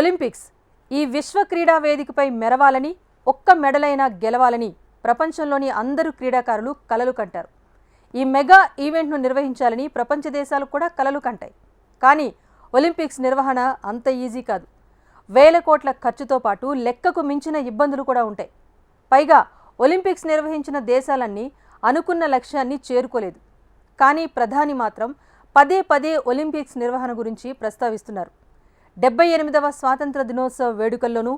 Olympics ఈ విశ్వ క్రీడా వేదికపై మెరవాలని ఒక్క మెడలైనా గెలవాలని ప్రపంచంలోని అందరూ క్రీడాకారులు కలలు కంటారు. ఈ మెగా ఈవెంట్ను నిర్వహించాలని ప్రపంచ దేశాలు కూడా కలలు కంటాయి. కానీ ఒలింపిక్స్ నిర్వహణ అంత ఈజీ కాదు. వేల కోట్ల ఖర్చుతో పాటు లెక్కకు మించిన ఇబ్బందులు కూడా ఉంటాయి. పైగా ఒలింపిక్స్ నిర్వహించిన దేశాలన్నీ అనుకున్న లక్ష్యాన్ని చేరుకోలేదు. కానీ ప్రధాని మాత్రం పదే పదే ఒలింపిక్స్ నిర్వహణ గురించి ప్రస్తావిస్తున్నారు. డెబ్బై ఎనిమిదవ స్వాతంత్ర దినోత్సవ వేడుకల్లోనూ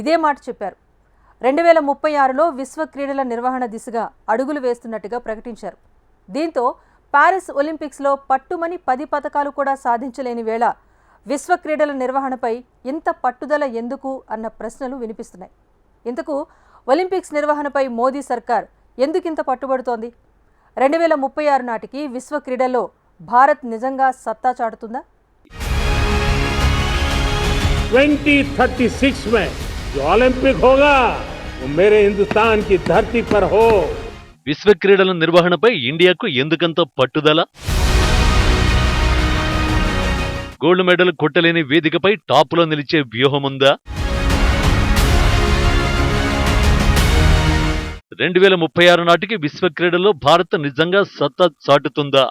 ఇదే మాట చెప్పారు. రెండు వేల ముప్పై ఆరులో విశ్వ క్రీడల నిర్వహణ దిశగా అడుగులు వేస్తున్నట్టుగా ప్రకటించారు. దీంతో పారిస్ ఒలింపిక్స్లో పట్టుమని పది పథకాలు కూడా సాధించలేని వేళ విశ్వ క్రీడల నిర్వహణపై ఇంత పట్టుదల ఎందుకు అన్న ప్రశ్నలు వినిపిస్తున్నాయి. ఇంతకు ఒలింపిక్స్ నిర్వహణపై మోదీ సర్కార్ ఎందుకింత పట్టుబడుతోంది? రెండు వేల ముప్పై ఆరు నాటికి విశ్వ క్రీడల్లో భారత్ నిజంగా సత్తా చాటుతుందా? 2036 में जो ओलंपिक होगा वो मेरे हिंदुस्तान की धरती पर हो విశ్వ క్రీడల నిర్వహణపై ఇండియాకు ఎందుకంత పట్టుదల గోల్డ్ మెడల్ కొట్టలేని వేదికపై టాపులో నిలిచే వ్యూహముందా రెండు వేల ముప్పై ఆరు నాటికి విశ్వ క్రీడల్లో భారత్ నిజంగా సత్తా చాటుతుందా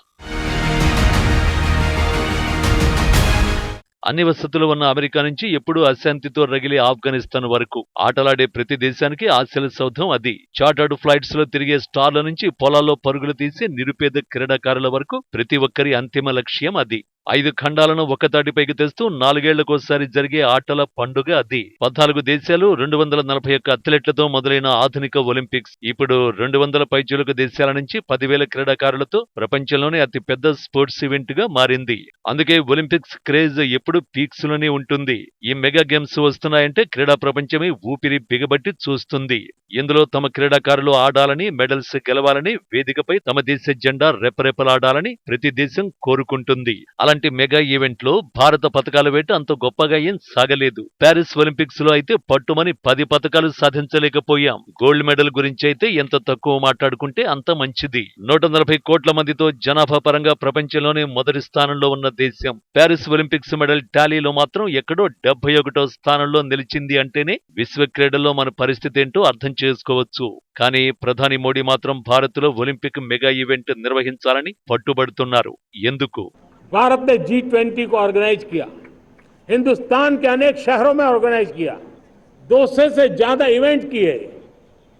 అన్ని వసతులు ఉన్న అమెరికా నుంచి ఎప్పుడూ అశాంతితో రగిలే ఆఫ్ఘనిస్తాన్ వరకు ఆటలాడే ప్రతి దేశానికి ఆశల సౌధం అది. చార్టర్డ్ ఫ్లైట్స్లో తిరిగే స్టార్ల నుంచి పొలాల్లో పరుగులు తీసే నిరుపేద క్రీడాకారుల వరకు ప్రతి ఒక్కరి అంతిమ లక్ష్యం అది. ఐదు ఖండాలను ఒక్కతాటిపైకి తెస్తూ నాలుగేళ్ళకోసారి జరిగే ఆటల పండుగ అది. పద్నాలుగు దేశాలు రెండు వందల నలభై ఒక్క అథ్లెట్లతో మొదలైన ఆధునిక ఒలింపిక్స్. ఇప్పుడు రెండు వందల పైచులకు దేశాల నుంచి పదివేల క్రీడాకారులతో ప్రపంచంలోనే అతి పెద్ద స్పోర్ట్స్ ఈవెంట్గా మారింది. అందుకే ఒలింపిక్స్ క్రేజ్ ఎప్పుడు పీక్స్లోనే ఉంటుంది. ఈ మెగా గేమ్స్ వస్తున్నాయంటే క్రీడా ప్రపంచమే ఊపిరి బిగబట్టి చూస్తుంది. ఇందులో తమ క్రీడాకారులు ఆడాలని మెడల్స్ గెలవాలని వేదికపై తమ దేశ జెండా రెపరెపలాడాలని ప్రతి దేశం కోరుకుంటుంది. అలాంటి మెగా ఈవెంట్లో భారత పథకాల వేట అంత గొప్పగా ఏం సాగలేదు. ప్యారిస్ ఒలింపిక్స్లో అయితే పట్టుమని పది పథకాలు సాధించలేకపోయాం. గోల్డ్ మెడల్ గురించి అయితే ఎంత తక్కువ మాట్లాడుకుంటే అంత మంచిది. నూట నలభై కోట్ల మందితో జనాభా పరంగా ప్రపంచంలోనే మొదటి స్థానంలో ఉన్న దేశం. ప్యారిస్ ఒలింపిక్స్ మెడల్ టాలీలో మాత్రం ఎక్కడో డెబ్బై ఒకటో స్థానంలో నిలిచింది అంటేనే విశ్వ క్రీడల్లో మన పరిస్థితి ఏంటో అర్థం చేసుకోవచ్చు. కానీ ప్రధాని మోడీ మాత్రం భారత్లో ఒలింపిక్ మెగా ఈవెంట్ నిర్వహించాలని పట్టుబడుతున్నారు. ఎందుకు? भारत ने जी ट्वेंटी को ऑर्गेनाइज किया। हिंदुस्तान के अनेक शहरों में ऑर्गेनाइज किया। 200 से ज़्यादा इवेंट किए।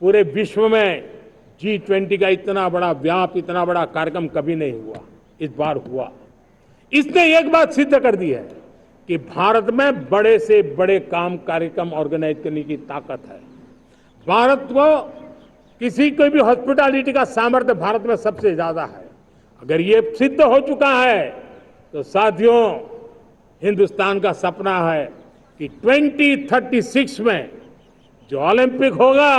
पूरे विश्व में जी ट्वेंटी का इतना बड़ा व्याप, इतना बड़ा कार्यक्रम कभी नहीं हुआ। इस बार हुआ। इसने एक बात सिद्ध कर दी है कि भारत में बड़े से बड़े काम कार्यक्रम ऑर्गेनाइज करने की ताकत है। भारत को किसी कोई भी हॉस्पिटैलिटी का सामर्थ्य भारत में सबसे ज़्यादा है। अगर ये सिद्ध हो चुका है तो साथियों, हिंदुस्तान का सपना है कि 2036 में जो ओलंपिक होगा,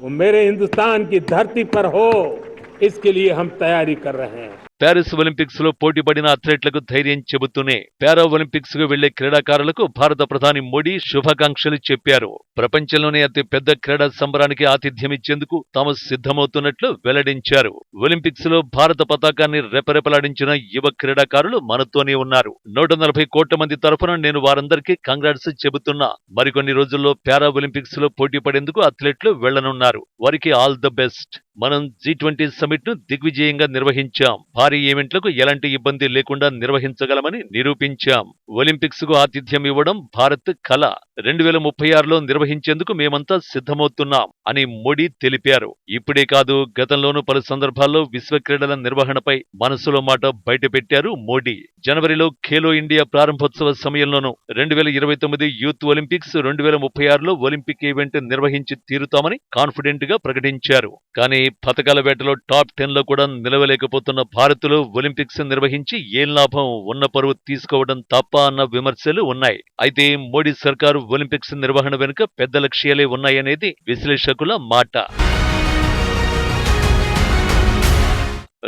वो मेरे हिंदुस्तान की धरती पर हो। इसके लिए हम तैयारी कर रहे हैं। ప్యారిస్ ఒలింపిక్స్లో పోటీపడిన అథ్లెట్లకు ధైర్యం చెబుతూనే పారా ఒలింపిక్స్కు వెళ్ళే క్రీడాకారులకు భారత ప్రధాని మోడీ శుభాకాంక్షలు చెప్పారు. ప్రపంచంలోనే అతి పెద్ద క్రీడా సంబరానికి ఆతిథ్యమిచ్చేందుకు తాము సిద్ధమవుతున్నట్లు వెల్లడించారు. ఒలింపిక్స్లో భారత పతాకాన్ని రెపరెపలాడించిన యువ క్రీడాకారులు మనతోనే ఉన్నారు. నూట నలభై కోట్ల మంది తరఫున నేను వారందరికీ కంగ్రాట్స్ చెబుతున్నా. మరికొన్ని రోజుల్లో పారా ఒలింపిక్స్లో పోటీ పడేందుకు అథ్లెట్లు వెళ్ళనున్నారు వారికి ఆల్ ద బెస్ట్. మనం జీ ట్వంటీ సమిట్ను దిగ్విజయంగా నిర్వహించాం. భారీ ఈవెంట్లకు ఎలాంటి ఇబ్బంది లేకుండా నిర్వహించగలమని నిరూపించాం. ఒలింపిక్స్కు ఆతిథ్యం ఇవ్వడం భారత్ కళ. రెండు వేల ముప్పై ఆరులో నిర్వహించేందుకు మేమంతా సిద్ధమవుతున్నాం అని మోడీ తెలిపారు. ఇప్పుడే కాదు గతంలోనూ పలు సందర్భాల్లో విశ్వ క్రీడల నిర్వహణపై మనసులో మాట బయటపెట్టారు మోడీ. జనవరిలో ఖేలో ఇండియా ప్రారంభోత్సవ సమయంలోనూ రెండు వేల ఇరవై తొమ్మిది యూత్ ఒలింపిక్స్ రెండు వేల ముప్పై ఆరులో ఒలింపిక్ ఈవెంట్ నిర్వహించి తీరుతామని కాన్ఫిడెంట్గా ప్రకటించారు. కానీ పథకాల వేటలో టాప్ టెన్లో కూడా నిలవలేకపోతున్న భారత్లో ఒలింపిక్స్ నిర్వహించి ఏం లాభం? ఉన్న పరువు తీసుకోవడం తప్ప అన్న విమర్శలు ఉన్నాయి. అయితే మోడీ సర్కారు ఒలింపిక్స్ నిర్వహణ వెనుక పెద్ద లక్ష్యాలే ఉన్నాయనేది విశ్లేషకుల మాట.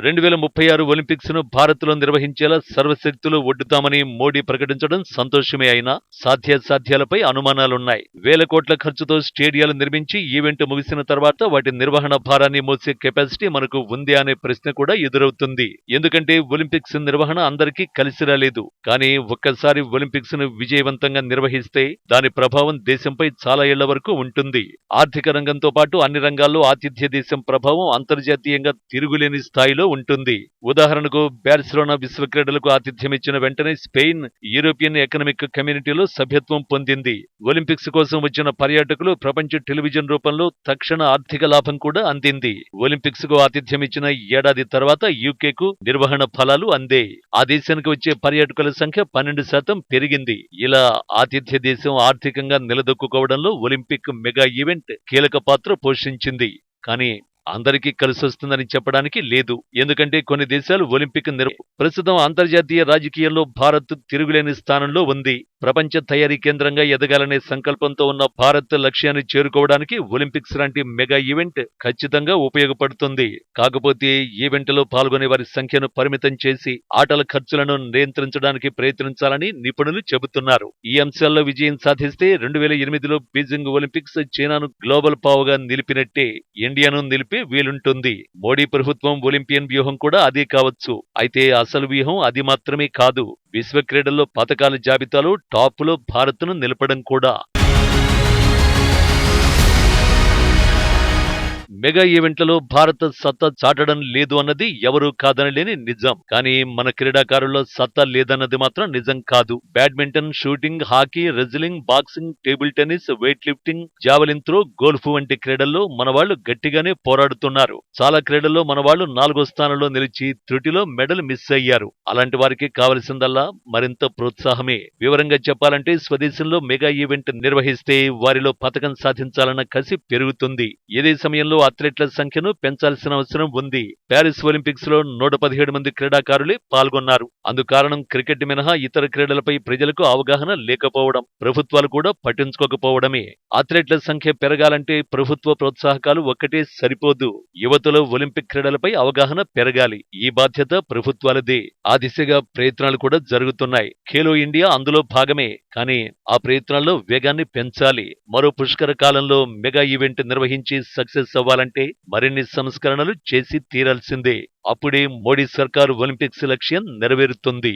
రెండు వేల ముప్పై ఆరు ఒలింపిక్స్ను నిర్వహించేలా సర్వశక్తులు ఒడ్డుతామని మోడీ ప్రకటించడం సంతోషమే అయినా సాధ్యాసాధ్యాలపై అనుమానాలున్నాయి. వేల కోట్ల ఖర్చుతో స్టేడియాలు నిర్మించి ఈవెంట్ ముగిసిన తర్వాత వాటి నిర్వహణ భారాన్ని మోసే కెపాసిటీ మనకు ఉంది అనే ప్రశ్న కూడా ఎదురవుతుంది. ఎందుకంటే ఒలింపిక్స్ నిర్వహణ అందరికీ కలిసి రాలేదు. కానీ ఒక్కసారి ఒలింపిక్స్ను విజయవంతంగా నిర్వహిస్తే దాని ప్రభావం దేశంపై చాలా ఏళ్ళ వరకు ఉంటుంది. ఆర్థిక రంగంతో పాటు అన్ని రంగాల్లో ఆతిథ్య దేశం ప్రభావం అంతర్జాతీయంగా తిరుగులేని స్థాయిలో ఉంటుంది. ఉదాహరణకు బార్సిలోనా విశ్వ క్రీడలకు ఆతిథ్యం ఇచ్చిన వెంటనే స్పెయిన్ యూరోపియన్ ఎకనామిక్ కమ్యూనిటీలో సభ్యత్వం పొందింది. ఒలింపిక్స్ కోసం వచ్చిన పర్యాటకులు ప్రపంచ టెలివిజన్ రూపంలో తక్షణ ఆర్థిక లాభం కూడా అందింది. ఒలింపిక్స్కు ఆతిథ్యం ఇచ్చిన ఏడాది తర్వాత యూకేకు నిర్వహణ ఫలాలు అందే. ఆ దేశానికి వచ్చే పర్యాటకుల సంఖ్య పన్నెండు శాతం పెరిగింది. ఇలా ఆతిథ్య దేశం ఆర్థికంగా నిలదొక్కుకోవడంలో ఒలింపిక్ మెగా ఈవెంట్ కీలక పాత్ర పోషించింది. కానీ అందరికీ కలిసొస్తుందని చెప్పడానికి లేదు. ఎందుకంటే కొన్ని దేశాలు ఒలింపిక్ నిర్ ప్రస్తుతం అంతర్జాతీయ రాజకీయాల్లో భారత్ తిరుగులేని స్థానంలో ఉంది. ప్రపంచ తయారీ కేంద్రంగా ఎదగాలనే సంకల్పంతో ఉన్న భారత్ లక్ష్యాన్ని చేరుకోవడానికి ఒలింపిక్స్ లాంటి మెగా ఈవెంట్ ఖచ్చితంగా ఉపయోగపడుతుంది. కాకపోతే ఈవెంట్లో పాల్గొనే వారి సంఖ్యను పరిమితం చేసి ఆటల ఖర్చులను నియంత్రించడానికి ప్రయత్నించాలని నిపుణులు చెబుతున్నారు. ఈ అంశాల్లో విజయం సాధిస్తే రెండు వేల ఎనిమిదిలో బీజింగ్ ఒలింపిక్స్ చైనాను గ్లోబల్ పావుగా నిలిపినట్టే ఇండియాను నిలిపి వీలుంటుంది. మోడీ ప్రభుత్వం ఒలింపియన్ వ్యూహం కూడా అదే కావచ్చు. అయితే అసలు వ్యూహం అది మాత్రమే కాదు. విశ్వ క్రీడల్లో పథకాల జాబితాలో టాపులో భారత్ను నిలపడం కూడా మెగా ఈవెంట్లలో భారత సత్తా చాటడం లేదు అన్నది ఎవరూ కాదనలేని నిజం. కానీ మన క్రీడాకారుల్లో సత్తా లేదన్నది మాత్రం నిజం కాదు. Badminton shooting hockey wrestling boxing table tennis weight lifting javelin throw golf వంటి క్రీడల్లో మనవాళ్ళు గట్టిగానే పోరాడుతున్నారు. చాలా క్రీడల్లో మనవాళ్ళు నాలుగో స్థానంలో నిలిచి త్రుటిలో మెడల్ మిస్ అయ్యారు. అలాంటి వారికి కావలసిందల్లా మరింత ప్రోత్సాహమే. వివరంగా చెప్పాలంటే స్వదేశంలో మెగా ఈవెంట్ నిర్వహిస్తే వారిలో పథకం సాధించాలన్న కసి పెరుగుతుంది. ఇదే సమయంలో అథ్లెట్ల సంఖ్యను పెంచాల్సిన అవసరం ఉంది. ప్యారిస్ ఒలింపిక్స్లో నూట పదిహేడు మంది క్రీడాకారులే పాల్గొన్నారు. అందుకారణం క్రికెట్ మినహా ఇతర క్రీడలపై ప్రజలకు అవగాహన లేకపోవడం ప్రభుత్వాలు కూడా పట్టించుకోకపోవడమే. అథ్లెట్ల సంఖ్య పెరగాలంటే ప్రభుత్వ ప్రోత్సాహకాలు ఒక్కటే సరిపోదు. యువతలో ఒలింపిక్ క్రీడలపై అవగాహన పెరగాలి. ఈ బాధ్యత ప్రభుత్వాలదే. ఆ దిశగా ప్రయత్నాలు కూడా జరుగుతున్నాయి. ఖేలో ఇండియా అందులో భాగమే. కానీ ఆ ప్రయత్నాల్లో వేగాన్ని పెంచాలి. మరో పుష్కర కాలంలో మెగా ఈవెంట్ నిర్వహించి సక్సెస్ అవ్వాలి. అవ్వాలంటే మరిన్ని సంస్కరణలు చేసి తీరాల్సిందే. అప్పుడే మోడీ సర్కారు ఒలింపిక్స్ లక్ష్యం నెరవేరుతుంది.